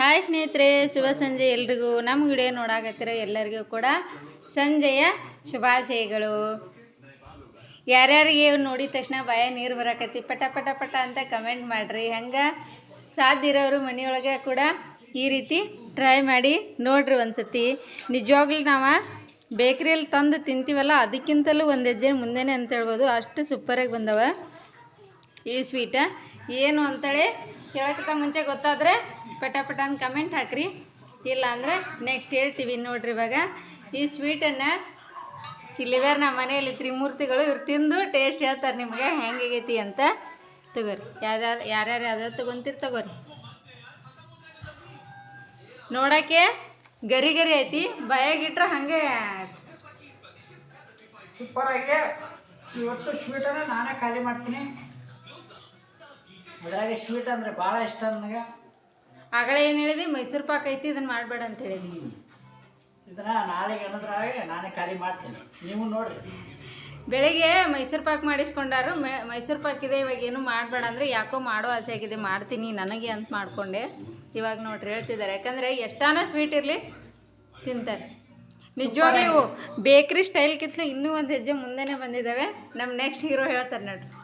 Hi ಸ್ನೇಹಿತರೆ, ಶುಭ ಸಂಜೆ ಎಲ್ರಿಗೂ. ನಮ್ಮ ವಿಡಿಯೋ ನೋಡಾಕತ್ತಿರೋ ಎಲ್ಲರಿಗೂ ಕೂಡ ಸಂಜೆಯ ಶುಭಾಶಯಗಳು. ಯಾರ್ಯಾರಿಗೆ ನೋಡಿದ ತಕ್ಷಣ ಭಯ ನೀರು ಬರಾಕತ್ತಿ, ಪಟ ಪಟ ಪಟ ಅಂತ ಕಮೆಂಟ್ ಮಾಡಿರಿ. ಹಂಗೆ ಸಾಧ್ಯ ಇರೋರು ಮನೆಯೊಳಗೆ ಕೂಡ ಈ ರೀತಿ ಟ್ರೈ ಮಾಡಿ ನೋಡ್ರಿ ಒಂದ್ಸತಿ. ನಿಜವಾಗ್ಲೂ ನಾವು ಬೇಕ್ರಿಯಲ್ಲಿ ತಂದು ತಿಂತೀವಲ್ಲ, ಅದಕ್ಕಿಂತಲೂ ಒಂದು ಹೆಜ್ಜೆ ಮುಂದೆನೇ ಅಂತ ಹೇಳ್ಬೋದು. ಅಷ್ಟು ಸೂಪರಾಗಿ ಬಂದವ ಈ ಸ್ವೀಟ ಏನು ಅಂತೇಳಿ ಹೇಳೋಕ್ಕಿಂತ ಮುಂಚೆ ಗೊತ್ತಾದರೆ ಪಟ ಪಟ ಅಂತ ಕಮೆಂಟ್ ಹಾಕ್ರಿ. ಇಲ್ಲ ಅಂದರೆ ನೆಕ್ಸ್ಟ್ ಹೇಳ್ತೀವಿ ನೋಡ್ರಿ ಇವಾಗ. ಈ ಸ್ವೀಟನ್ನು ಇಲ್ಲಿದಾರೆ ನಮ್ಮ ಮನೆಯಲ್ಲಿ ತ್ರಿಮೂರ್ತಿಗಳು ಇವ್ರು ತಿಂದು ಟೇಸ್ಟ್ ಹೇಳ್ತಾರೆ ನಿಮಗೆ ಹೆಂಗಾಗೈತಿ ಅಂತ. ತಗೋರಿ. ಯಾರ್ಯಾರು ಯಾರ್ಯಾರು ಯಾವ್ದಾರು ತಗೊಂತೀರಿ ತಗೋರಿ. ನೋಡೋಕ್ಕೆ ಗರಿ ಗರಿ ಐತಿ. ಬಾಯಾಗಿಟ್ರೆ ಹಾಗೆ ಸೂಪರಾಗಿ ಇವತ್ತು ಸ್ವೀಟನ್ನು ನಾನೇ ಖಾಲಿ ಮಾಡ್ತೀನಿ. ಅದ್ರಾಗೆ ಸ್ವೀಟ್ ಅಂದ್ರೆ ಭಾಳ ಇಷ್ಟ ನನಗೆ. ಆಗಲೇ ಏನು ಹೇಳಿದಿ? ಮೈಸೂರು ಪಾಕ್ ಐತಿ ಇದನ್ನು ಮಾಡಬೇಡ ಅಂತ ಹೇಳಿದಿ. ಇದನ್ನ ನಾಳೆಗೆ ಅನ್ನೋದ್ರಾಗೆ ನಾನೇ ಖಾಲಿ ಮಾಡ್ತೀನಿ. ನೀವು ನೋಡ್ರಿ. ಬೆಳಿಗ್ಗೆ ಮೈಸೂರು ಪಾಕ್ ಮಾಡಿಸ್ಕೊಂಡಾರು. ಮೈ- ಮೈಸೂರು ಪಾಕ್ ಇದೆ ಇವಾಗ ಏನು ಮಾಡಬೇಡ ಅಂದರೆ ಯಾಕೋ ಮಾಡೋ ಆಸೆ ಆಗಿದೆ. ಮಾಡ್ತೀನಿ ನನಗೆ ಅಂತ ಮಾಡಿಕೊಂಡೆ. ಇವಾಗ ನೋಡ್ರಿ ಹೇಳ್ತಿದ್ದಾರೆ. ಯಾಕಂದರೆ ಎಷ್ಟಾನ ಸ್ವೀಟ್ ಇರಲಿ ತಿಂತಾರೆ. ನಿಜವಾಗ್ಲೂ ಬೇಕ್ರಿ ಸ್ಟೈಲ್ ಕಿತ್ಲು ಇನ್ನೂ ಒಂದು ಹೆಜ್ಜೆ ಮುಂದೆನೇ ಬಂದಿದ್ದಾವೆ ನಮ್ಮ ನೆಕ್ಸ್ಟ್ ಹೀರೋ ಹೇಳ್ತಾರೆ ನೋಡ್ರಿ.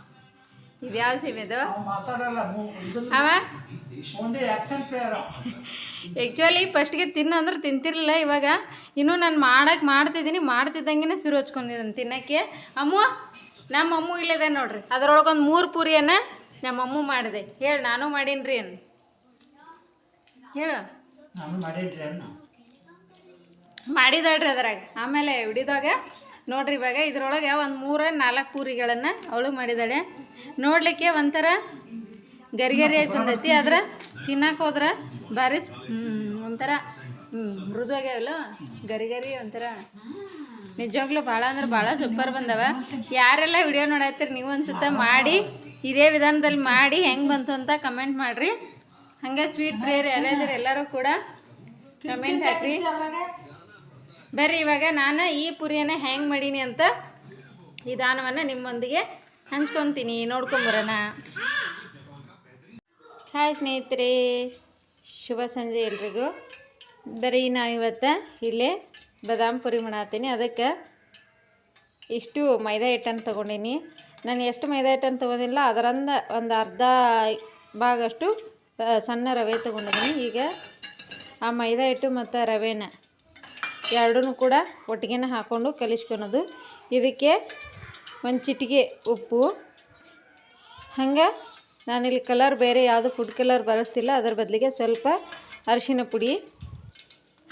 ಇದು ಯಾವ ಸಿಮೆದು ಮಾತಾಡಲ್ಲ ಅವ? ಆ್ಯಕ್ಚುಲಿ ಫಸ್ಟ್ಗೆ ತಿನ್ನು ಅಂದ್ರೆ ತಿಂತಿರ್ಲಿಲ್ಲ ಇವಾಗ. ಇನ್ನೂ ನಾನು ಮಾಡಕ್ಕೆ ಮಾಡ್ತಿದ್ದೀನಿ ಮಾಡ್ತಿದ್ದಂಗೆ ಸಿರು ಹಚ್ಕೊಂಡಿದ್ದೀನಿ ತಿನ್ನಕ್ಕೆ. ಅಮ್ಮ ನಮ್ಮ ಅಮ್ಮು ಇಲ್ಲದೆ ನೋಡ್ರಿ. ಅದ್ರೊಳಗೊಂದು ಮೂರು ಪೂರಿಯನ್ನ ನಮ್ಮ ಅಮ್ಮು ಮಾಡಿದೆ. ಹೇಳಿ ನಾನು ಮಾಡೀನಿ ಅನ್. ಹೇಳು. ಮಾಡಿದ್ರಿ ಅನ್ನ ಅದ್ರಾಗ. ಆಮೇಲೆ ಹಿಡಿದಾಗ ನೋಡ್ರಿ ಇವಾಗ ಇದ್ರೊಳಗೆ ಒಂದು ಮೂರ, ನಾಲ್ಕು ಪೂರಿಗಳನ್ನು ಅವಳು ಮಾಡಿದಾಳೆ. ನೋಡಲಿಕ್ಕೆ ಒಂಥರ ಗರಿ ಗರಿಯಾಗಿ ಬಂದೈತಿ. ಆದ್ರೆ ತಿನ್ನಕ್ಕೆ ಹೋದ್ರೆ ಭಾರಿ ಒಂಥರ ಮೃದುವಾಗ್ಯಾವಲ್ಲ ಗರಿ ಗರಿ ಒಂಥರ. ನಿಜವಾಗ್ಲೂ ಭಾಳ ಅಂದ್ರೆ ಭಾಳ ಸೂಪರ್ ಬಂದವ. ಯಾರೆಲ್ಲ ವಿಡಿಯೋ ನೋಡತ್ತೀರಿ ನೀವು ಅನ್ಸುತ್ತೆ ಮಾಡಿ, ಇದೇ ವಿಧಾನದಲ್ಲಿ ಮಾಡಿ ಹೆಂಗೆ ಬಂತು ಅಂತ ಕಮೆಂಟ್ ಮಾಡಿರಿ. ಹಂಗೆ ಸ್ವೀಟ್ ಪ್ರೇಯರ್ ಯಾರ್ಯಾದ್ರೆ ಎಲ್ಲರೂ ಕೂಡ ಕಮೆಂಟ್ ಹಾಕ್ರಿ. ಬರ್ರಿ, ಇವಾಗ ನಾನು ಈ ಪುರಿಯನ್ನು ಹೆಂಗೆ ಮಾಡೀನಿ ಅಂತ ವಿಧಾನವನ್ನು ನಿಮ್ಮೊಂದಿಗೆ ಹಂಚ್ಕೊತೀನಿ. ನೋಡ್ಕೊಂಬರೋಣ. ಹಾಯ್ ಸ್ನೇಹಿತರೆ, ಶುಭ ಸಂಜೆ ಎಲ್ರಿಗೂ. ಬರೀ ನಾವು ಇವತ್ತು ಇಲ್ಲೇ ಬದಾಮ್ ಪುರಿ ಮಾಡತ್ತೀನಿ ಅದಕ್ಕೆ ಇಷ್ಟು ಮೈದಾ ಹಿಟ್ಟನ್ನು ತೊಗೊಂಡೀನಿ. ನಾನು ಎಷ್ಟು ಮೈದಾ ಹಿಟ್ಟನ್ನು ತೊಗೊಂಡಿಲ್ಲ ಅದರಂದ ಒಂದು ಅರ್ಧ ಭಾಗಷ್ಟು ಸಣ್ಣ ರವೆ ತೊಗೊಂಡಿದ್ದೀನಿ ಈಗ ಆ ಮೈದಾ ಹಿಟ್ಟು ಮತ್ತು ರವೆನ ಎರಡೂ ಕೂಡ ಒಟ್ಟಿಗೆನ ಹಾಕ್ಕೊಂಡು ಕಲಿಸ್ಕೊಳೋದು. ಇದಕ್ಕೆ ಒಂದು ಚಿಟಿಕೆ ಉಪ್ಪು. ಹಂಗೆ ನಾನಿಲ್ಲಿ ಕಲರ್ ಬೇರೆ ಯಾವುದು ಫುಡ್ ಕಲರ್ ಬಳಸ್ತಿಲ್ಲ ಅದರ ಬದಲಿಗೆ ಸ್ವಲ್ಪ ಅರಿಶಿನ ಪುಡಿ,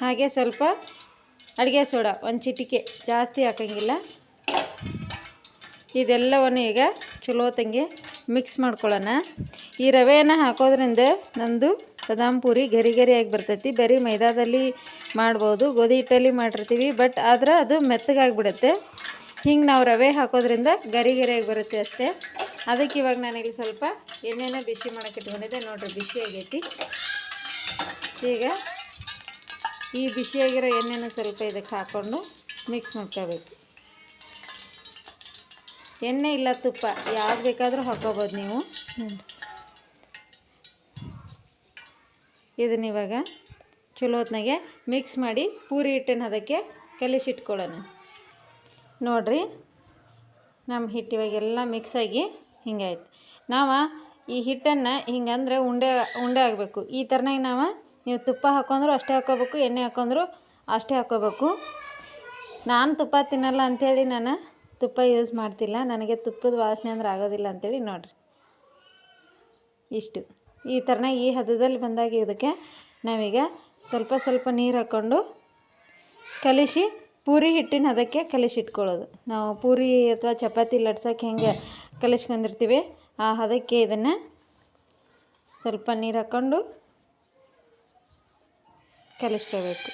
ಹಾಗೆ ಸ್ವಲ್ಪ ಅಡುಗೆ ಸೋಡಾ, ಒಂದು ಚಿಟಿಕೆ ಜಾಸ್ತಿ ಹಾಕೋಂಗಿಲ್ಲ. ಇದೆಲ್ಲವನ್ನು ಈಗ ಚಲೋ ತಂಗಿ ಮಿಕ್ಸ್ ಮಾಡ್ಕೊಳ್ಳೋಣ. ಈ ರವೆಯನ್ನು ಹಾಕೋದ್ರಿಂದ ನಂದು ಬಾದಾಮ್ ಪೂರಿ ಗರಿ ಗರಿಯಾಗಿ ಬರ್ತೈತಿ. ಬರೀ ಮೈದಾದಲ್ಲಿ ಮಾಡ್ಬೋದು. ಗೋಧಿ ಹಿಟ್ಟಲ್ಲಿ ಮಾಡಿರ್ತೀವಿ. ಬಟ್ ಆದ್ರೆ ಅದು ಮೆತ್ತಗಾಗಿಬಿಡುತ್ತೆ. ಹಿಂಗೆ ನಾವು ರವೆ ಹಾಕೋದ್ರಿಂದ ಗರಿ ಗರಿಯಾಗಿ ಬರುತ್ತೆ ಅಷ್ಟೇ. ಅದಕ್ಕೆ ಇವಾಗ ನನಗೆ ಸ್ವಲ್ಪ ಎಣ್ಣೆನ ಬಿಸಿ ಮಾಡೋಕೆ ಇಟ್ಕೊಂಡಿದ್ದೆ. ನೋಡಿರಿ ಬಿಸಿ ಆಗೈತಿ. ಈಗ ಈ ಬಿಸಿಯಾಗಿರೋ ಎಣ್ಣೆನ ಸ್ವಲ್ಪ ಇದಕ್ಕೆ ಹಾಕ್ಕೊಂಡು ಮಿಕ್ಸ್ ಮಾಡ್ಕೋಬೇಕು. ಎಣ್ಣೆ ಇಲ್ಲ ತುಪ್ಪ. ಯಾವ್ದು ಬೇಕಾದರೂ ಹಾಕೋಬೋದು ನೀವು ನೋಡಿ. ಇದನ್ನ ಇವಾಗ ಚಲೋ ಹೊತ್ನಾಗೆ ಮಿಕ್ಸ್ ಮಾಡಿ ಪೂರಿ ಹಿಟ್ಟನ್ನು ಅದಕ್ಕೆ ಕಲಿಸಿಟ್ಕೊಳ್ಳೋಣ ನೋಡ್ರಿ ನಮ್ಮ ಹಿಟ್ಟು ಇವಾಗೆಲ್ಲ ಮಿಕ್ಸ್ ಆಗಿ ಹಿಂಗಾಯ್ತು ನಾವು ಈ ಹಿಟ್ಟನ್ನು ಹಿಂಗಂದ್ರೆ ಉಂಡೆ ಉಂಡೆ ಆಗಬೇಕು. ಈ ಥರನಾಗಿ ನಾವು ನೀವು ತುಪ್ಪ ಹಾಕೊಂಡ್ರು ಅಷ್ಟೇ ಹಾಕೋಬೇಕು, ಎಣ್ಣೆ ಹಾಕೊಂಡ್ರು ಅಷ್ಟೇ ಹಾಕೋಬೇಕು. ನಾನು ತುಪ್ಪ ತಿನ್ನಲ್ಲ ಅಂಥೇಳಿ ನಾನು ತುಪ್ಪ ಯೂಸ್ ಮಾಡ್ತಿಲ್ಲ. ನನಗೆ ತುಪ್ಪದ ವಾಸನೆ ಅಂದ್ರೆ ಆಗೋದಿಲ್ಲ ಅಂಥೇಳಿ ನೋಡಿರಿ. ಇಷ್ಟು. ಈ ಥರನ ಈ ಹದದಲ್ಲಿ ಬಂದಾಗ ಇದಕ್ಕೆ ನಾವೀಗ ಸ್ವಲ್ಪ ಸ್ವಲ್ಪ ನೀರು ಹಾಕ್ಕೊಂಡು ಕಲಿಸಿ ಪೂರಿ ಹಿಟ್ಟಿನ ಅದಕ್ಕೆ ಕಲಿಸಿಟ್ಕೊಳ್ಳೋದು. ನಾವು ಪೂರಿ ಅಥವಾ ಚಪಾತಿ ಲಟ್ಸೋಕ್ಕೆ ಹೆಂಗೆ ಕಲಿಸ್ಕೊಂಡಿರ್ತೀವಿ, ಆ ಹದಕ್ಕೆ ಇದನ್ನು ಸ್ವಲ್ಪ ನೀರು ಹಾಕ್ಕೊಂಡು ಕಲಿಸ್ಕೋಬೇಕು.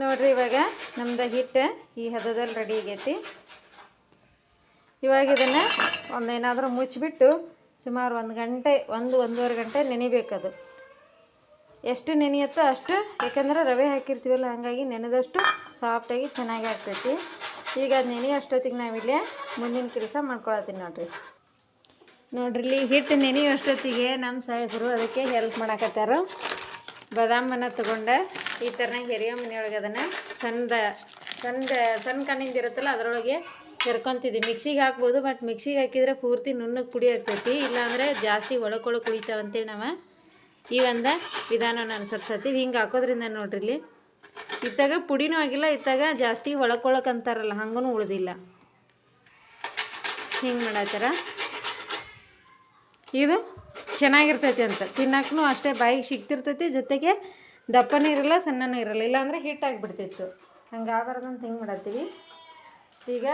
ನೋಡ್ರಿ ಇವಾಗ ನಮ್ದು ಹಿಟ್ಟು ಈ ಹದದಲ್ಲಿ ರೆಡಿ ಆಗೈತಿ. ಇವಾಗ ಇದನ್ನು ಒಂದೇನಾದರೂ ಮುಚ್ಚಿಬಿಟ್ಟು ಸುಮಾರು ಒಂದು ಗಂಟೆ, ಒಂದು ಒಂದೂವರೆ ಗಂಟೆ ನೆನಿಬೇಕದು. ಎಷ್ಟು ನೆನೆಯುತ್ತೋ ಅಷ್ಟು, ಯಾಕಂದ್ರೆ ರವೆ ಹಾಕಿರ್ತೀವಲ್ಲ, ಹಾಗಾಗಿ ನೆನೆದಷ್ಟು ಸಾಫ್ಟಾಗಿ ಚೆನ್ನಾಗಿ ಆಗ್ತೈತಿ. ಈಗ ಅದು ನೆನೆ ಅಷ್ಟೊತ್ತಿಗೆ ನಾವಿಲ್ಲಿ ಮುಂದಿನ ಕೆಲಸ ಮಾಡ್ಕೊಳತ್ತೀನಿ ನೋಡಿರಿ. ನೋಡ್ರಿ, ಇಲ್ಲಿ ಹಿಟ್ಟು ನೆನೆಯೋ ಅಷ್ಟೊತ್ತಿಗೆ ನಮ್ಮ ಸಾಹೇಬರು ಅದಕ್ಕೆ ಹೆಲ್ಪ್ ಮಾಡಕತ್ತಾರ. ಬಾದಾಮನ್ನು ತೊಗೊಂಡು ಈ ಥರನಾಗ ಹೆರಿಯ ಮನೆಯೊಳಗೆ ಅದನ್ನು ಸಣ್ಣದ ಸಣ್ಣ ಸಣ್ಣ ಕಣ್ಣಿಂದ ಇರುತ್ತಲ್ಲ ಅದರೊಳಗೆ ಹೆರ್ಕೊಂತಿದ್ವಿ ಮಿಕ್ಸಿಗೆ ಹಾಕ್ಬೋದು ಬಟ್ ಮಿಕ್ಸಿಗೆ ಹಾಕಿದ್ರೆ ಪೂರ್ತಿ ನುಣ್ಣಗೆ ಪುಡಿ ಆಗ್ತೈತಿ. ಇಲ್ಲಾಂದರೆ ಜಾಸ್ತಿ ಒಳಕೊಳಕ್ಕೆ ಕುಳಿತಾವ ಅಂತೇಳಿ ನಾವು ಈ ಒಂದು ವಿಧಾನನ ಅನುಸರಿಸತ್ತೀವಿ ಹಿಂಗೆ ಹಾಕೋದ್ರಿಂದ ನೋಡ್ರಿ ಇಲ್ಲಿ. ಇತ್ತಾಗ ಪುಡಿನೂ ಆಗಿಲ್ಲ ಇತ್ತಾಗ ಜಾಸ್ತಿ ಒಳಕೊಳಕ್ಕೆ ಅಂತಾರಲ್ಲ ಹಂಗೂ ಉಳ್ದಿಲ್ಲ. ಹಿಂಗೆ ಮಾಡತ್ತಾರ ಇದು ಚೆನ್ನಾಗಿರ್ತೈತಿ ಅಂತ. ತಿನ್ನಕ್ಕೂ ಅಷ್ಟೇ ಬಾಯಿಗೆ ಸಿಗ್ತಿರ್ತೈತಿ, ಜೊತೆಗೆ ದಪ್ಪನೂ ಇರಲ್ಲ ಸಣ್ಣನೂ ಇರಲ್ಲ. ಹಿಟ್ಟಾಗಿ ಹಿಟ್ಟಾಗಿಬಿಡ್ತಿತ್ತು ಹಂಗೆ ಅಂತ ಹಿಂಗೆ ಮಾಡತ್ತೀವಿ. ಈಗ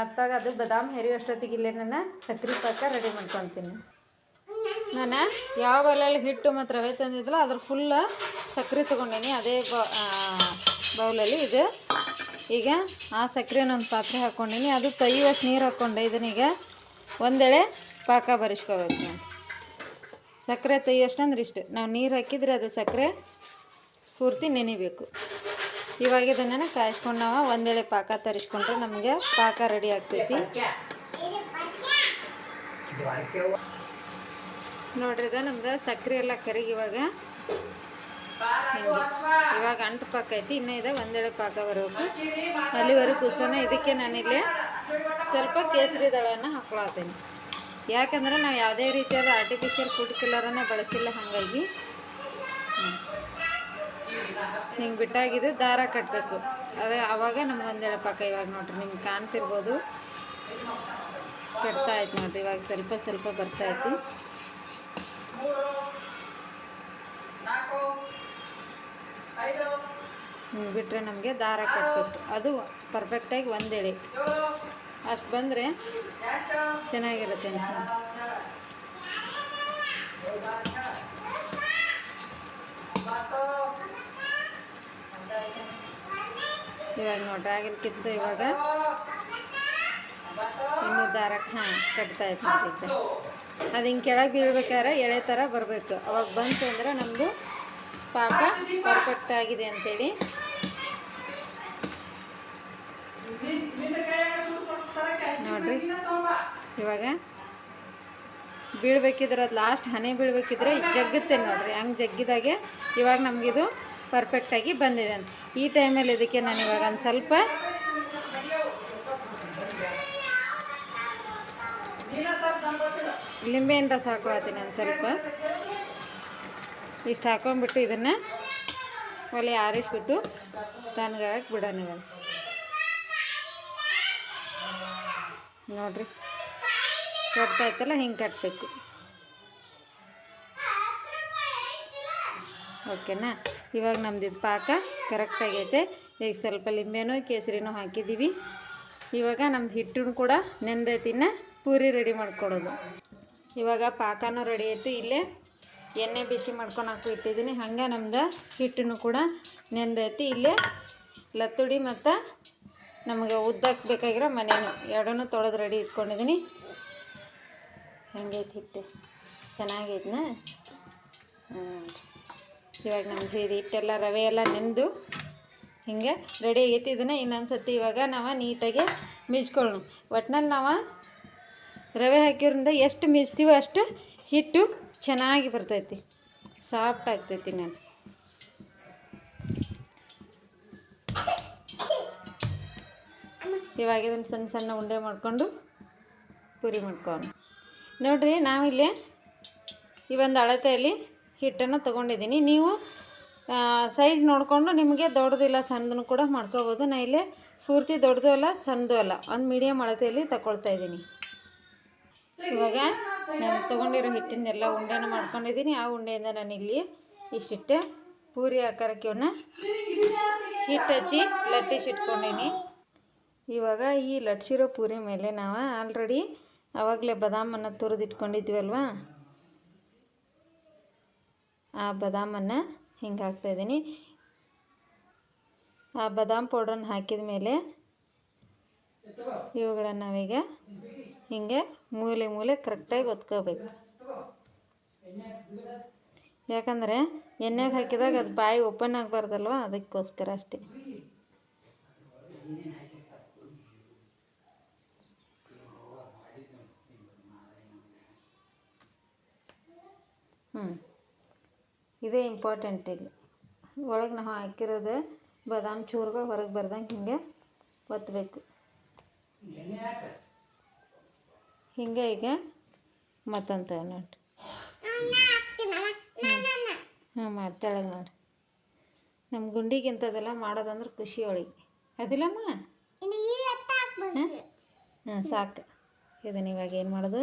ಅತ್ತಾಗ ಅದು ಬಾದಾಮ್ ಹೆರಿ ಅಷ್ಟೊತ್ತಿಗೆ ಇಲ್ಲೇ ನಾನು ಸಕ್ರೆ ಪಾಕ ರೆಡಿ ಮಾಡ್ಕೊತೀನಿ. ನಾನು ಯಾವ ಬೌಲಲ್ಲಿ ಹಿಟ್ಟು ಮತ್ತು ರವೆ ತಂದಿದ್ದಲ್ಲ ಅದ್ರ ಫುಲ್ ಸಕ್ಕರೆ ತೊಗೊಂಡೇನಿ. ಅದೇ ಬೌಲಲ್ಲಿ ಇದು. ಈಗ ಆ ಸಕ್ಕರೆನ ಒಂದು ಪಾತ್ರೆ ಹಾಕ್ಕೊಂಡೀನಿ ಅದು ತೈಯುವಷ್ಟು ನೀರು ಹಾಕ್ಕೊಂಡೆ ಇದನ್ನೀಗ ಒಂದೆಳೆ ಪಾಕ ಬರಿಸ್ಕೋಬೇಕು ನಾನು. ಸಕ್ಕರೆ ತೊಯ್ಯೋಷ್ಟು ಅಂದ್ರೆ ಇಷ್ಟು. ನಾವು ನೀರು ಹಾಕಿದ್ರೆ ಅದು ಸಕ್ಕರೆ ಪೂರ್ತಿ ನೆನಿಬೇಕು. ಇವಾಗ ಇದನ್ನ ಕಾಯಿಸ್ಕೊಂಡು ನಾವು ಒಂದೆಳೆ ಪಾಕ ತರಿಸ್ಕೊಂಡ್ರೆ ನಮಗೆ ಪಾಕ ರೆಡಿ ಆಗ್ತೈತಿ. ನೋಡ್ರಿ ಇದು ನಮ್ದು ಸಕ್ಕರೆ ಎಲ್ಲ ಕರಿಗಿ ಇವಾಗ. ಇವಾಗ ಅಂಟು ಪಾಕ ಐತಿ, ಇನ್ನೂ ಇದೆ ಒಂದೆಳೆ ಪಾಕ ಬರಬೇಕು. ಅಲ್ಲಿವರೆಗೂ ಕುಸೋನ ಇದಕ್ಕೆ ನಾನಿಲ್ಲಿ ಸ್ವಲ್ಪ ಕೇಸರಿ ದಳವನ್ನು ಹಾಕ್ಕೊಳತ್ತೀನಿ ಯಾಕಂದ್ರೆ ನಾವು ಯಾವುದೇ ರೀತಿಯಾದ ಆರ್ಟಿಫಿಷಿಯಲ್ ಫುಡ್ ಕಲರನ್ನು ಬಳಸಿಲ್ಲ ಹಾಗಾಗಿ. ಹಿಂಗೆ ಬಿಟ್ಟಾಗಿದ್ದು ದಾರ ಕಟ್ಟಬೇಕು ಅದೇ ಆವಾಗ ನಮ್ಗೊಂದು ಒಂದೆಳೆ ಪಾಕ ಇವಾಗ ನೋಡ್ರಿ, ನಿಮ್ಗೆ ಕಾಣ್ತಿರ್ಬೋದು. ಕಟ್ತಾ ಐತೆ ನೋಡ್ರಿ, ಇವಾಗ ಸ್ವಲ್ಪ ಸ್ವಲ್ಪ ಬರ್ತಾ ಐತಿ. ಹಿಂಗೆ ಬಿಟ್ಟರೆ ನಮಗೆ ದಾರ ಕಟ್ಟಬೇಕು ಅದು ಪರ್ಫೆಕ್ಟಾಗಿ ಒಂದೆಳೆ ಅಷ್ಟು ಬಂದರೆ ಚೆನ್ನಾಗಿರುತ್ತೆ ಇವಾಗ ನೋಡ್ರಿ ಆಗಿಲ್ ಕಿತ್ತು ಇವಾಗ ಇನ್ನೂ ದಾರಕ್ಕೆ ಹಾಂ, ಕಟ್ತಾ ಇತ್ತು ಅದು ಹಿಂಗೆ ಕೆಳಗೆ ಬೀಳ್ಬೇಕಾದ್ರೆ ಎಳೆ ಥರ ಬರಬೇಕು. ಅವಾಗ ಬಂತು ಅಂದರೆ ನಮ್ಮದು ಪಾಕ ಪರ್ಫೆಕ್ಟ್ ಆಗಿದೆ ಅಂತೇಳಿ. ನೋಡ್ರಿ. ಇವಾಗ ಬೀಳ್ಬೇಕಿದ್ರೆ ಅದು ಲಾಸ್ಟ್ ಹನಿ ಬೀಳ್ಬೇಕಿದ್ರೆ ಜಗ್ಗುತ್ತೆ ನೋಡ್ರಿ. ಹಂಗೆ ಜಗ್ಗಿದಾಗೆ ಇವಾಗ ನಮಗಿದು ಪರ್ಫೆಕ್ಟಾಗಿ ಬಂದಿದೆ ಅಂತ. ಈ ಟೈಮಲ್ಲಿ ಇದಕ್ಕೆ ನಾನು ಇವಾಗ ಒಂದು ಸ್ವಲ್ಪ ಲಿಂಬೆಹಣ್ಣು ರಸ ಹಾಕೋತೀನಿ ಒಂದು ಸ್ವಲ್ಪ. ಇಷ್ಟು ಹಾಕೊಂಡ್ಬಿಟ್ಟು ಇದನ್ನು ಒಲೆ ಆರಿಸ್ಬಿಟ್ಟು ತಣ್ಣಗಾಗಕ್ಕೆ ಬಿಡೋಣ ಇವಾಗ. ನೋಡ್ರಿ. ಕಟ್ತಾ ಇತ್ತಲ್ಲ, ಹಿಂಗೆ ಕಟ್ಟಬೇಕು ಓಕೆನಾ? ಇವಾಗ ನಮ್ದು ಇದು ಪಾಕ ಕರೆಕ್ಟ್ ಆಗೈತೆ. ಈಗ ಸ್ವಲ್ಪ ಲಿಂಬೆನೂ ಕೇಸರಿನೂ ಹಾಕಿದ್ದೀವಿ. ಇವಾಗ ನಮ್ದು ಹಿಟ್ಟನ್ನು ಕೂಡ ನೆಂದೈತಿನ ಪೂರಿ ರೆಡಿ ಮಾಡ್ಕೊಡೋದು. ಇವಾಗ ಪಾಕನೂ ರೆಡಿ ಆಯಿತು. ಇಲ್ಲೇ ಎಣ್ಣೆ ಬಿಸಿ ಮಾಡ್ಕೊಳಕ್ಕೂ ಇಟ್ಟಿದ್ದೀನಿ. ಹಂಗೆ ನಮ್ದು ಹಿಟ್ಟನ್ನು ಕೂಡ ನೆಂದೈತಿ ಇಲ್ಲೇ ಲತ್ತುಡಿ ಮತ್ತು ನಮಗೆ ಉದ್ದಕ್ಕೆ ಬೇಕಾಗಿರೋ ಮನೇನು ಎರಡನ್ನೂ ತೊಳೆದು ರೆಡಿ ಇಟ್ಕೊಂಡಿದ್ದೀನಿ. ಹೆಂಗೈತಿ ಹಿಟ್ಟು. ಚೆನ್ನಾಗೈತನ ಹ್ಞೂ ಇವಾಗ ನಮ್ದು ಇದು ಹಿಟ್ಟೆಲ್ಲ ರವೆ ಎಲ್ಲ ನೆಂದು ಹಿಂಗೆ ರೆಡಿ ಆಗೈತಿ ಇದನ್ನು ಇನ್ನೊಂದು ಸತಿ ಇವಾಗ ನಾವು ನೀಟಾಗಿ ಮಿಜ್ಕೊಳ್ಳೋಣ ಒಟ್ನಲ್ಲಿ ನಾವು ರವೆ ಹಾಕಿದ್ರಿಂದ ಎಷ್ಟು ಮಿಜ್ತೀವೋ ಅಷ್ಟು ಹಿಟ್ಟು ಚೆನ್ನಾಗಿ ಬರ್ತೈತಿ. ಸಾಫ್ಟ್ ಆಗ್ತೈತಿ ನಾನು ಇವಾಗ ಇದನ್ನು ಸಣ್ಣ ಸಣ್ಣ ಉಂಡೆ ಮಾಡಿಕೊಂಡು ಪೂರಿ ಮಾಡ್ಕೊಂಡು ನೋಡಿರಿ ನಾವಿಲ್ಲಿ ಈ ಒಂದು ಅಳತೆಯಲ್ಲಿ ಹಿಟ್ಟನ್ನು ತೊಗೊಂಡಿದ್ದೀನಿ. ನೀವು ಸೈಜ್ ನೋಡಿಕೊಂಡು ನಿಮಗೆ ದೊಡ್ಡದಿಲ್ಲ ಸಣ್ಣದನ್ನು ಕೂಡ ಮಾಡ್ಕೋಬೋದು. ನಾ ಇಲ್ಲಿ ಪೂರ್ತಿ ದೊಡ್ಡದು ಅಲ್ಲ, ಸಣ್ಣದು ಅಲ್ಲ. ಒಂದು ಮೀಡಿಯಮ್ ಅಳತೆಯಲ್ಲಿ ತಗೊಳ್ತಾ ಇದ್ದೀನಿ. ಇವಾಗ ನಾನು ತೊಗೊಂಡಿರೋ ಹಿಟ್ಟಿನೆಲ್ಲ ಉಂಡೆನ ಮಾಡ್ಕೊಂಡಿದ್ದೀನಿ. ಆ ಉಂಡೆಯಿಂದ ನಾನು ಇಲ್ಲಿ ಇಷ್ಟಿಟ್ಟು ಪೂರಿ ಆಕಾರಕ್ಕೆ ಇವನ್ನ ಹಿಟ್ಟು ಹಚ್ಚಿ ಲಟ್ಟಿಸಿಟ್ಕೊಂಡೀನಿ ಇವಾಗ ಈ ಲಟ್ಸಿರೋ ಪೂರಿ ಮೇಲೆ ನಾವು ಆಲ್ರೆಡಿ ಆವಾಗಲೇ ಬಾದಾಮನ್ನು ತುರಿದಿಟ್ಕೊಂಡಿದ್ವಲ್ವಾ ಆ ಬದಾಮನ್ನು ಹಿಂಗೆ ಹಾಕ್ತಾಯಿದ್ದೀನಿ ಆ ಬದಾಮ್ ಪೌಡ್ರನ್ನ ಹಾಕಿದ ಮೇಲೆ ಇವುಗಳನ್ನು ನಾವೀಗ ಹಿಂಗೆ ಮೂಲೆ ಮೂಲೆ ಕರೆಕ್ಟಾಗಿ ಒತ್ಕೋಬೇಕು. ಯಾಕಂದರೆ ಎಣ್ಣೆಗೆ ಹಾಕಿದಾಗ ಅದು ಬಾಯಿ ಓಪನ್ ಆಗಬಾರ್ದಲ್ವ? ಅದಕ್ಕೋಸ್ಕರ ಅಷ್ಟೇ. ಹ್ಞೂ ಇದೇ ಇಂಪಾರ್ಟೆಂಟ್ ಇಲ್ಲಿ. ಒಳಗೆ ನಾವು ಹಾಕಿರೋದು ಬಾದಾಮಿ ಚೂರುಗಳು ಹೊರಗೆ ಬರ್ದಂಗೆ ಹಿಂಗೆ ಒತ್ತಬೇಕು ಹಿಂಗೆ ಈಗ ಮತ್ತಂತ ನೋಡಿ. ಹಾಂ ಮಾಡ್ತಾಳೆ ನೋಡಿ. ನಮ್ಮ ಗುಂಡಿಗೆ ಇಂಥದ್ದೆಲ್ಲ ಮಾಡೋದಂದ್ರೆ ಖುಷಿ ಒಳಗೆ ಅದಿಲ್ಲಮ್ಮ? ಹಾಂ ಸಾಕು. ಇದನ್ನ ಇವಾಗ ಏನು ಮಾಡೋದು?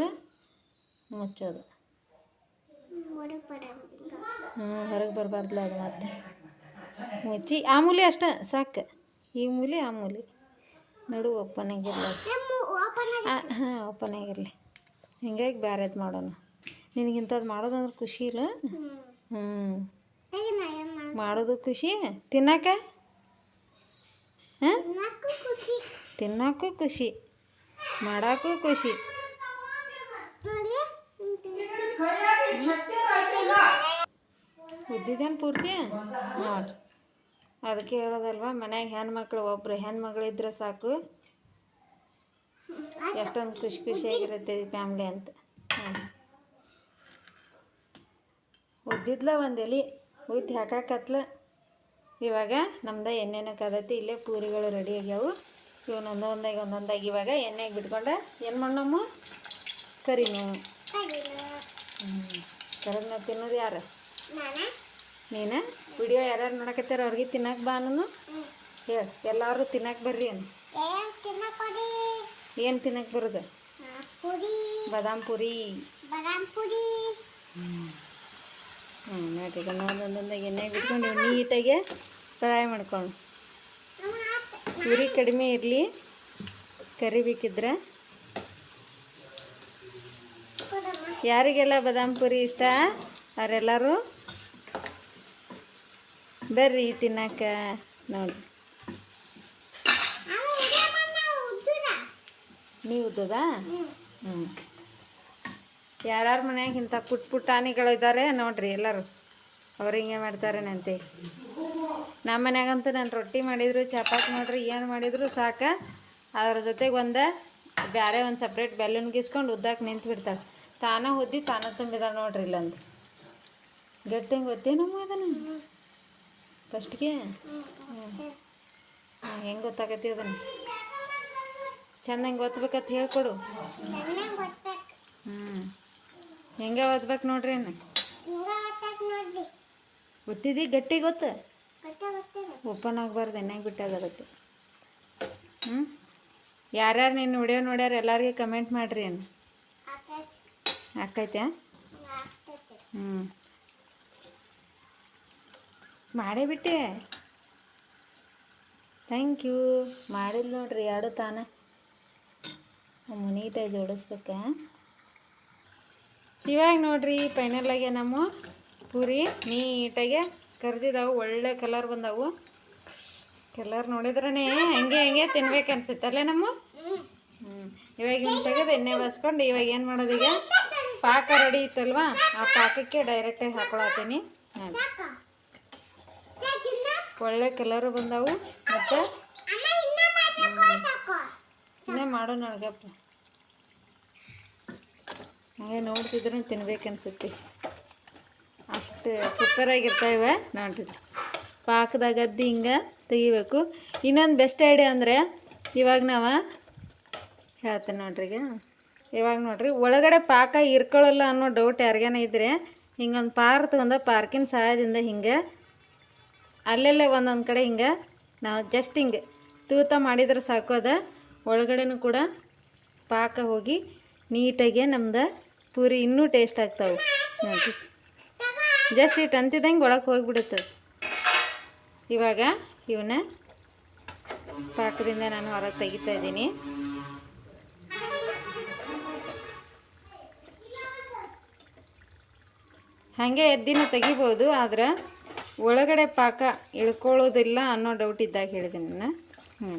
ಮುಚ್ಚೋದು. ಹ್ಞೂ ಹೊರಗೆ ಬರಬಾರ್ದಲ್ಲ ಅದು ಮತ್ತೆ. ಮುಚ್ಚಿ ಆ ಮೂಲೆ ಅಷ್ಟೇ ಸಾಕು. ಈ ಮೂಲೆ ಆ ಮೂಲೆ. ನಡು ಓಪನ್ ಆಗಿರಲಿ. ಹಾಂ ಓಪನ್ ಆಗಿರಲಿ. ಹಿಂಗಾಗಿ ಬೇರೆದು ಮಾಡೋಣ. ನಿನಗೆ ಇಂಥದ್ದು ಮಾಡೋದಂದ್ರೆ ಖುಷಿ ಇಲ್ಲ ಹ್ಞೂ ಮಾಡೋದು ಖುಷಿ ತಿನ್ನಕ? ಹಾಂ? ತಿನ್ನೋಕ್ಕೂ ಖುಷಿ. ಮಾಡೋಕ್ಕೂ ಖುಷಿ ಉದ್ದಿದ್ದೇನು ಪೂರ್ತಿ? ನೋಡ್ರಿ ಅದಕ್ಕೆ ಹೇಳೋದಲ್ವಾ, ಮನ್ಯಾಗ ಹೆಣ್ಮಕ್ಳು, ಒಬ್ರು ಹೆಣ್ಮಗಳಿದ್ರೆ ಸಾಕು. ಎಷ್ಟೊಂದು ಖುಷಿ ಖುಷಿಯಾಗಿರುತ್ತೆ ಫ್ಯಾಮ್ಲಿ ಅಂತ. ಉದ್ದಿದ್ಲ ಒಂದು ಎಲೆ ಉದ್ದಿ ಹಾಕಾಕತ್ಲ. ಇವಾಗ ನಮ್ದು ಎಣ್ಣೆನ ಕದತಿ ಇಲ್ಲೇ ಪೂರಿಗಳು ರೆಡಿ ಆಗ್ಯಾವು. ಇವನ್ ಒಂದೊಂದಾಗಿ ಒಂದೊಂದಾಗಿ ಇವಾಗ ಎಣ್ಣೆಗೆ ಬಿಟ್ಕೊಂಡೆ ಏನು ಮಾಡಮ್ಮ ಕರಿನು ಕರಿನ ತಿನ್ನೋದು ಯಾರು? ನೀನು? ವಿಡಿಯೋ ಯಾರ್ಯಾರು ನೋಡಕತ್ತಾರ ಅವ್ರಿಗೆ ತಿನ್ನಕ್ಕೆ ಬಾ ನಾನು ಹೇಳಿ ಎಲ್ಲರೂ ತಿನ್ನಕ್ಕೆ ಬರ್ರಿ ಅನ್ ಏನು ತಿನ್ನಕ್ಕೆ ಬರೋದು? ಬಾದಾಮ್ ಪುರಿ ಹ್ಞೂ ಈಗ ಒಂದೊಂದಾಗ ಎಣ್ಣೆ ಬಿಟ್ಕೊಂಡು ನೀಟಾಗೆ ಫ್ರೈ ಮಾಡ್ಕೊಂಡು ಪುರಿ ಕಡಿಮೆ ಇರಲಿ. ಕರಿಬೇಕಿದ್ರೆ. ಯಾರಿಗೆಲ್ಲ ಬಾದಾಮ್ ಪುರಿ ಇಷ್ಟ? ಅವರೆಲ್ಲರೂ? ಬರ್ರಿ ತಿನ್ನಕ್ಕ ನೋಡ್ರಿ ನೀವು ಉದ್ದದಾ? ಹ್ಞೂ ಯಾರ್ಯಾರ ಮನ್ಯಾಗ ಇಂಥ ಪುಟ್ ಪುಟ್ಟಾಣಿಗಳಿದ್ದಾರೆ ನೋಡ್ರಿ ಎಲ್ಲರೂ. ಅವ್ರು ಹಿಂಗೆ ಮಾಡ್ತಾರೇನಂತೆ ನಮ್ಮ ಮನ್ಯಾಗಂತೂ ನಾನು ರೊಟ್ಟಿ ಮಾಡಿದ್ರು, ಚಪಾತಿ ನೋಡ್ರಿ ಏನು ಮಾಡಿದ್ರು ಸಾಕ. ಅದ್ರ ಜೊತೆಗೆ ಒಂದು ಬೇರೆ ಒಂದು ಸಪ್ರೇಟ್ ಬೆಲ್ಲೂನ್ ಗೀಸ್ಕೊಂಡು ಉದ್ದಾಕ ನಿಂತು ಬಿಡ್ತಾಳೆ ತಾನ ಉದ್ದಿ ತಾನ ತುಂಬಿದ ನೋಡ್ರಿ ಇಲ್ಲೊಂದು ಗಟ್ಟಿಂಗೆ ಗೊತ್ತೇನಮ್ಮ ಅದನ್ನು? ಫಸ್ಟ್ಗೆ? ಹೆಂಗೆ ಗೊತ್ತಾಗತ್ತಿ ಅದನ್ನು? ಚೆನ್ನಾಗಿ ಓದ್ಬೇಕಂತ ಹೇಳ್ಕೊಡು. ಹ್ಞೂ ಹೆಂಗೆ ಓದ್ಬೇಕು ನೋಡ್ರಿ ಅಣ್ಣ ಗೊತ್ತಿದ್ದಿ? ಗಟ್ಟಿ ಗೊತ್ತು? ಓಪನ್ ಆಗಬಾರ್ದು, ಎಣ್ಣೆಗೆ ಬಿಟ್ಟಾಗ ಹ್ಮ್. ಹ್ಞೂ ಯಾರ್ಯಾರು ನೀನು ವಿಡಿಯೋ ನೋಡ್ಯಾರ ಎಲ್ಲರಿಗೆ ಕಮೆಂಟ್ ಮಾಡಿರಿ ಅಣ್ಣ ಆಕೈತ್ಯಾ ಹ್ಞೂ ಮಾಡೇ ಬಿಟ್ಟೆ. ಥ್ಯಾಂಕ್ ಯು ಮಾಡಿಲ್ಲ ನೋಡ್ರಿ ಎರಡು ತಾನ. ನೀಟಾಗಿ ಜೋಡಿಸ್ಬೇಕ ಇವಾಗ ನೋಡ್ರಿ ಫೈನಲ್ ಆಗಿ ನಮ್ಮ ಪೂರಿ ನೀಟಾಗೆ ಕರೆದಿದ್ದಾವೆ ಒಳ್ಳೆ ಕಲರ್ ಬಂದಾವು. ಕಲರ್ ನೋಡಿದ್ರೇ ಹಂಗೆ ಹಂಗೆ ತಿನ್ಬೇಕು ಅನ್ಸುತ್ತಲ್ಲೇ ನಮ್ಮ? ಹ್ಞೂ ಇವಾಗ ನೀಟಾಗೆ ತೆಗೆದು ಎಣ್ಣೆ ಬಸ್ಕೊಂಡು ಇವಾಗ ಏನು ಮಾಡೋದೀಗ? ಪಾಕ ರೆಡಿ ಇತ್ತಲ್ವಾ ಆ ಪಾಕಕ್ಕೆ ಡೈರೆಕ್ಟಾಗಿ ಹಾಕೊಳತ್ತೀನಿ. ನೋಡಿ ಒಳ್ಳೆ ಕಲರು ಬಂದಾವು. ಮತ್ತು? ಇನ್ನೇ ಮಾಡೋ ನನಗಪ್ಪ ಹಂಗೆ ನೋಡ್ತಿದ್ರು ತಿನ್ಬೇಕನ್ಸುತ್ತೆ. ಅಷ್ಟು ಸೂಪರಾಗಿರ್ತಾವೆ ನೋಡ್ರಿ. ಪಾಕದಾಗ ಅದ್ದಿ ಹಿಂಗೆ ತೆಗಿಬೇಕು. ಇನ್ನೊಂದು ಬೆಸ್ಟ್ ಐಡಿಯಾ ಅಂದರೆ ಇವಾಗ ನಾವು ಹೇಳ್ತೇನೆ ನೋಡ್ರಿ ಈಗ. ಇವಾಗ ನೋಡ್ರಿ, ಒಳಗಡೆ ಪಾಕ ಇರ್ಕೊಳ್ಳಲ್ಲ ಅನ್ನೋ ಡೌಟ್ ಯಾರಿಗೇನ ಇದ್ರೆ, ಹಿಂಗೊಂದು ಪಾರ್ ತೊಗೊಂಡು ಪಾರ್ಕಿನ ಸಹಾಯದಿಂದ ಹಿಂಗೆ, ಅಲ್ಲಲ್ಲೇ ಒಂದೊಂದು ಕಡೆ ಹಿಂಗೆ, ನಾವು ಜಸ್ಟ್ ಹಿಂಗೆ ತೂತ ಮಾಡಿದ್ರೆ ಸಾಕು ಅದ. ಒಳಗಡೆನೂ ಕೂಡ ಪಾಕ ಹೋಗಿ ನೀಟಾಗಿ ನಮ್ದು ಪೂರಿ ಇನ್ನೂ ಟೇಸ್ಟ್ ಆಗ್ತಾವೆ. ನೋಡಿ ಜಸ್ಟ್ ಇಟ್ಟು ಅಂತಿದ್ದಂಗೆ ಒಳಗೆ ಹೋಗಿಬಿಡುತ್ತೆ. ಇವಾಗ ಇವನ್ನ ಪಾಕದಿಂದ ನಾನು ಹೊರಗೆ ತೆಗಿತಾ ಇದ್ದೀನಿ. ಹಾಗೆ ಎದ್ದಿನ ತೆಗಿಬೋದು, ಆದ್ರೆ ಒಳಗಡೆ ಪಾಕ ಇಳ್ಕೊಳ್ಳೋದಿಲ್ಲ ಅನ್ನೋ ಡೌಟ್ ಇದ್ದಾಗ ಹೇಳಿದೆ ನಾನು ಹ್ಞೂ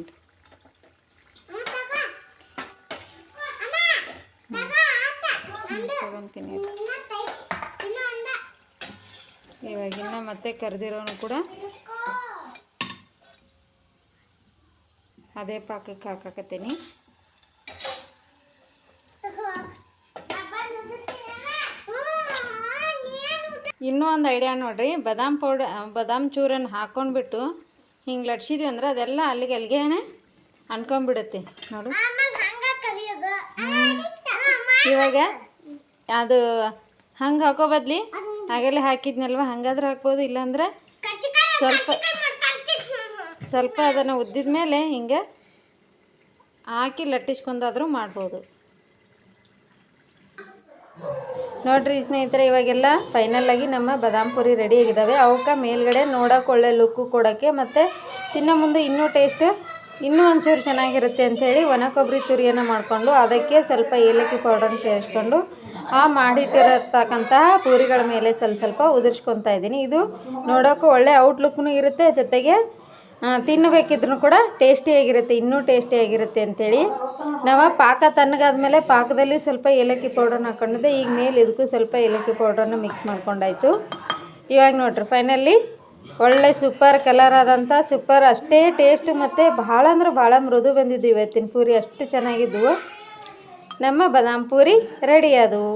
ಇವಾಗ ಇವಾಗಿನ್ನ ಮತ್ತೆ ಕರೆದಿರೋನು ಕೂಡ ಅದೇ ಪಾಕಕ್ಕೆ ಹಾಕಾಕತ್ತೀನಿ. ಇನ್ನೂ ಒಂದು ಐಡಿಯಾ ನೋಡಿರಿ ಬಾದಾಮ್ ಪೌಡರ್ ಬಾದಾಮ್ ಚೂರನ್ನು ಹಾಕ್ಕೊಂಡ್ಬಿಟ್ಟು ಹಿಂಗೆ ಲಟ್ಸಿದ್ವಿ ಅಂದ್ರೆ ಅದೆಲ್ಲ ಅಲ್ಲಿಗೆ ಅಲ್ಲಿಗೆ ಅನ್ಕೊಂಡ್ಬಿಡುತ್ತೆ. ನೋಡು ಇವಾಗ ಅದು ಹಂಗೆ ಹಾಕೋ ಬದ್ಲಿ ಹಾಗೆಲ್ಲ ಹಾಕಿದ್ನಲ್ವ? ಹಂಗಾದ್ರೆ ಹಾಕ್ಬೋದು ಇಲ್ಲಾಂದ್ರೆ ಸ್ವಲ್ಪ ಸ್ವಲ್ಪ ಅದನ್ನು ಉದ್ದಿದ ಮೇಲೆ ಹಿಂಗೆ ಹಾಕಿ ಲಟ್ಟಿಸ್ಕೊಂಡಾದರೂ ಮಾಡ್ಬೋದು. ನೋಡ್ರಿ ಸ್ನೇಹಿತರೆ, ಇವಾಗೆಲ್ಲ ಫೈನಲ್ ಆಗಿ ನಮ್ಮ ಬದಾಮ್ ಪುರಿ ರೆಡಿ ಆಗಿದ್ದಾವೆ ಅವಕ್ಕೆ ಮೇಲ್ಗಡೆ ನೋಡೋಕೆ ಒಳ್ಳೆ ಲುಕ್ಕು ಕೊಡೋಕ್ಕೆ ಮತ್ತು ತಿನ್ನೋ ಮುಂದೆ ಇನ್ನೂ ಟೇಸ್ಟ್ ಇನ್ನೂ ಒಂಚೂರು ಚೆನ್ನಾಗಿರುತ್ತೆ ಅಂಥೇಳಿ ಒಣ ಕೊಬ್ಬರಿ ತುರಿಯನ್ನು ಮಾಡಿಕೊಂಡು ಅದಕ್ಕೆ ಸ್ವಲ್ಪ ಏಲಕ್ಕಿ ಪೌಡರ್ನ ಸೇರಿಸ್ಕೊಂಡು ಆ ಮಾಡಿಟ್ಟಿರತಕ್ಕಂತಹ ಪೂರಿಗಳ ಮೇಲೆ ಸ್ವಲ್ಪ ಸ್ವಲ್ಪ ಉದುರಿಸ್ಕೊತಾ ಇದ್ದೀನಿ. ಇದು ನೋಡೋಕ್ಕೂ ಒಳ್ಳೆ ಔಟ್ಲುಕ್ನೂ ಇರುತ್ತೆ. ಜೊತೆಗೆ ತಿನ್ನಬೇಕಿದ್ರೂ ಕೂಡ ಟೇಸ್ಟಿಯಾಗಿರುತ್ತೆ ಇನ್ನೂ ಟೇಸ್ಟಿಯಾಗಿರುತ್ತೆ ಅಂಥೇಳಿ ನಾವು ಪಾಕ ತಣ್ಣಗಾದ್ಮೇಲೆ ಪಾಕದಲ್ಲಿ ಸ್ವಲ್ಪ ಏಲಕ್ಕಿ ಪೌಡರ್ನ ಹಾಕೊಂಡಿದ್ದೆ. ಈಗ ಮೇಲೆ ಇದಕ್ಕೂ ಸ್ವಲ್ಪ ಏಲಕ್ಕಿ ಪೌಡರ್ನ ಮಿಕ್ಸ್ ಮಾಡ್ಕೊಂಡಾಯಿತು. ಇವಾಗ ನೋಡ್ರಿ ಫೈನಲಿ ಒಳ್ಳೆ ಸೂಪರ್ ಕಲರ್ ಆದಂಥ ಸೂಪರ್ ಅಷ್ಟೇ ಟೇಸ್ಟು ಮತ್ತು ಭಾಳ ಅಂದ್ರೆ ಭಾಳ ಮೃದು ಬಂದಿದ್ದು ಇವತ್ತಿನ ಪೂರಿ, ಅಷ್ಟು ಚೆನ್ನಾಗಿದ್ವು. ನಮ್ಮ ಬದಾಮ್ ಪೂರಿ ರೆಡಿ ಆದವು.